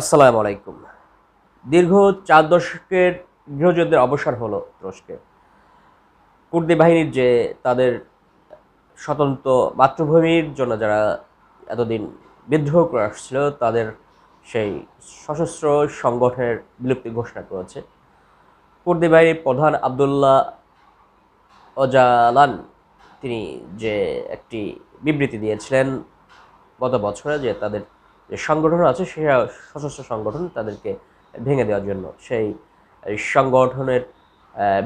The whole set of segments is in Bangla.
আসসালামু আলাইকুম। দীর্ঘ চার দশকের গৃহযুদ্ধের অবসর হলো তুরস্কে। কুর্দি বাহিনীর যে তাদের স্বতন্ত্র মাতৃভূমির জন্য যারা এতদিন বিদ্রোহ করে আসছিল, তাদের সেই সশস্ত্র সংগঠনের বিলুপ্তি ঘোষণা করেছে। কুর্দি বাহিনীর প্রধান আবদুল্লাহ অজালান তিনি যে একটি বিবৃতি দিয়েছিলেন গত বছরে যে তাদের যে সংগঠন আছে সেই সশস্ত্র সংগঠন তাদেরকে ভেঙে দেওয়ার জন্য, সেই সংগঠনের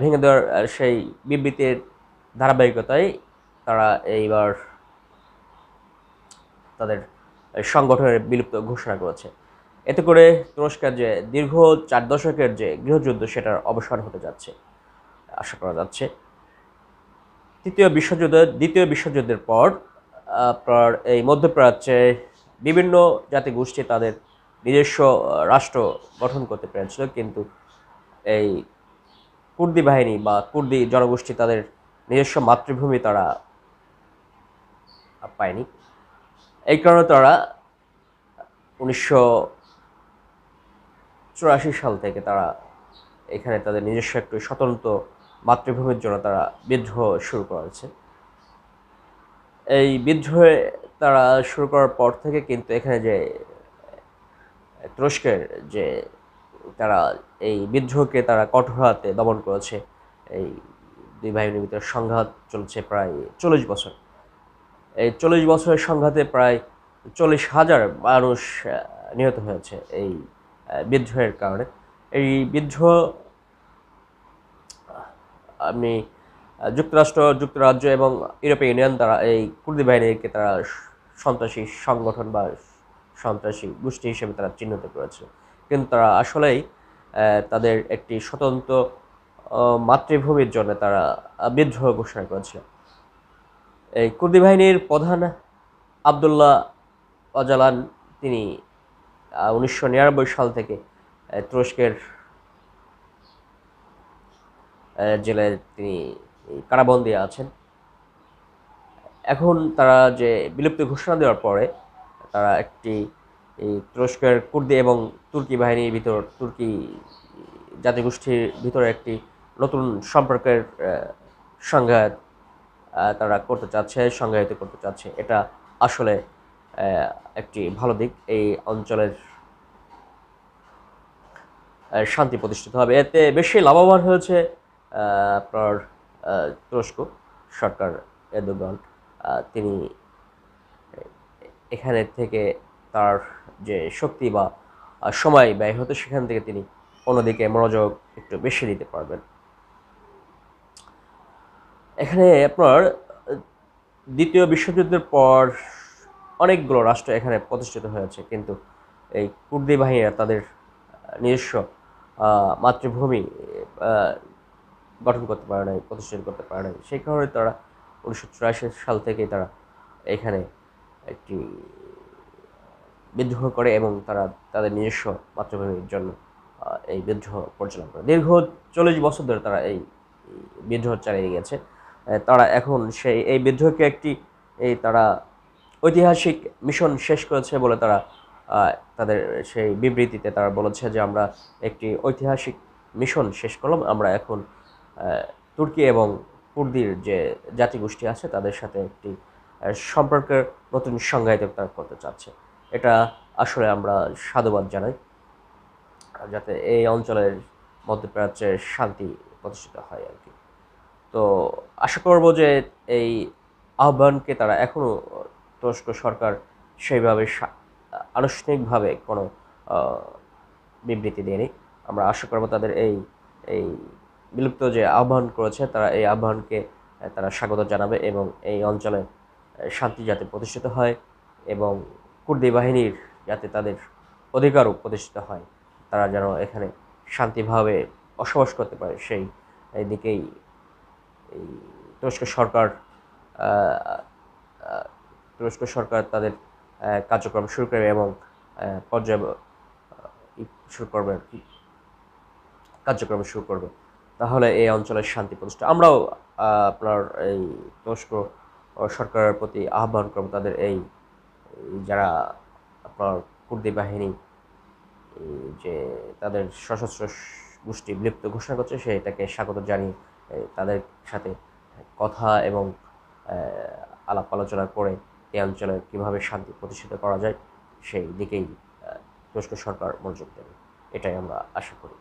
ভেঙে দেওয়ার সেই বিবৃতির ধারাবাহিকতায় তারা এইবার তাদের সংগঠনের বিলুপ্ত ঘোষণা করেছে। এতে করে তুরস্কের যে দীর্ঘ চার দশকের যে গৃহযুদ্ধ, সেটার অবসান হতে যাচ্ছে, আশা করা যাচ্ছে। তৃতীয় বিশ্বযুদ্ধের দ্বিতীয় বিশ্বযুদ্ধের পর আপনার এই মধ্যপ্রাচ্যে বিভিন্ন জাতি গোষ্ঠী তাদের নিজস্ব রাষ্ট্র গঠন করতে পেরেছিল, কিন্তু এই কুর্দি বাহিনী বা কুর্দি জনগোষ্ঠী তাদের নিজস্ব মাতৃভূমি তারা পায়নি। এই কারণে তারা উনিশশো চুরাশি সাল থেকে তারা এখানে তাদের নিজস্ব একটু স্বতন্ত্র মাতৃভূমির জন্য তারা বিদ্রোহ শুরু করেছে। এই বিদ্রোহে তারা শুরু করার পর থেকে কিন্তু এখানে যে তুরস্কের যে তারা এই বিদ্রোহকে তারা কঠোর হাতে দমন করেছে এই দুই বাহিনীর ভিতরে সংঘাত চলছে প্রায় চল্লিশ বছর। এই চল্লিশ বছরের সংঘাতে প্রায় চল্লিশ হাজার মানুষ নিহত হয়েছে এই বিদ্রোহের কারণে। এই বিদ্রোহ আহ, যুক্তরাষ্ট্র, যুক্তরাজ্য এবং ইউরোপীয় ইউনিয়ন তারা এই কুর্দি বাহিনীকে তারা সন্ত্রাসী সংগঠন বা সন্ত্রাসী গোষ্ঠী হিসেবে তারা চিহ্নিত করেছে। কিন্তু তারা আসলেই তাদের একটি স্বতন্ত্র মাতৃভূমির জন্য তারা বিদ্রোহ ঘোষণা করেছে। এই কুর্দি বাহিনীর প্রধান আবদুল্লাহ অজালান, তিনি উনিশশো নিরানব্বই সাল থেকে তুরস্কের জেলায় তিনি কারাবন্দী আছেন। এখন তারা যে বিলুপ্তি ঘোষণা দেওয়ার পরে তারা একটি তুরস্কের কুর্দি এবং তুর্কি বাহিনীর ভিতর, তুর্কি জাতিগোষ্ঠীর ভিতরে একটি নতুন সম্পর্কের সংঘাত তারা করতে চাচ্ছে, সংজ্ঞায়িত করতে চাচ্ছে। এটা আসলে একটি ভালো দিক। এই অঞ্চলের শান্তি প্রতিষ্ঠিত হবে। এতে বেশি লাভবান হয়েছে আপনার তুরস্ক সরকার এরদোগান তিনি এখানে থেকে তার যে শক্তি বা সময় ব্যয় হতো সেখান থেকে তিনি অন্যদিকে মনোযোগ একটু বেশি দিতে পারবেন। এখানে আপনার দ্বিতীয় বিশ্বযুদ্ধের পর অনেকগুলো রাষ্ট্র এখানে প্রতিষ্ঠিত হয়েছে, কিন্তু এই কুর্দি বাহিনীরা তাদের নিজস্ব মাতৃভূমি গঠন করতে পারে নাই প্রতিষ্ঠিত করতে পারে নাই। সেই কারণে তারা উনিশশো চুরাশি সাল থেকেই তারা এখানে একটি বিদ্রোহ করে এবং তারা তাদের নিজস্ব মাতৃভূমির জন্য এই বিদ্রোহ পরিচালনা করে। দীর্ঘ চল্লিশ বছর ধরে তারা এই বিদ্রোহ চালিয়ে গেছে তারা এখন সেই, এই বিদ্রোহকে একটি, এই তারা ঐতিহাসিক মিশন শেষ করেছে বলে তারা তাদের সেই বিবৃতিতে তারা বলেছে যে আমরা একটি ঐতিহাসিক মিশন শেষ করলাম, আমরা এখন তুর্কি এবং কুর্দির যে জাতিগোষ্ঠী আছে, তাদের সাথে একটি সম্পর্কের নতুন সংজ্ঞায়িত করতে চাচ্ছে। এটা আসলে আমরা সাধুবাদ জানাই, যাতে এই অঞ্চলের মধ্যপ্রাচ্যের শান্তি প্রতিষ্ঠিত হয় আর কি। তো আশা করব যে এই আহ্বানকে তারা এখনও তুরস্ক সরকার সেইভাবে আনুষ্ঠানিকভাবে কোনো বিবৃতি দেয়নি। আমরা আশা করব তাদের এই এই বিলুপ্ত যে আহ্বান করেছে, তারা এই আহ্বানকে তারা স্বাগত জানাবে এবং এই অঞ্চলে শান্তি যাতে প্রতিষ্ঠিত হয় এবং কুর্দি বাহিনীর যাতে তাদের অধিকারও প্রতিষ্ঠিত হয়, তারা যেন এখানে শান্তিভাবে বসবাস করতে পারে। সেই দিকেই এই তুরস্ক সরকার তুরস্ক সরকার তাদের কার্যক্রম শুরু করবে এবং পর্যায় শুরু করবে আর কি কার্যক্রম শুরু করবে। তাহলে এই অঞ্চলের শান্তি প্রতিষ্ঠা। আমরাও আপনার এই তুরস্ক সরকারের প্রতি আহ্বান করব তাদের এই যারা আপনার কুর্দি বাহিনী যে তাদের সশস্ত্র গোষ্ঠী বিলুপ্ত ঘোষণা করছে, সে এটাকে স্বাগত জানিয়ে তাদের সাথে কথা এবং আলাপ আলোচনা করে এই অঞ্চলে কীভাবে শান্তি প্রতিষ্ঠিত করা যায়, সেই দিকেই তুরস্ক সরকার মনোযোগ দেবে। এটাই আমরা আশা করি।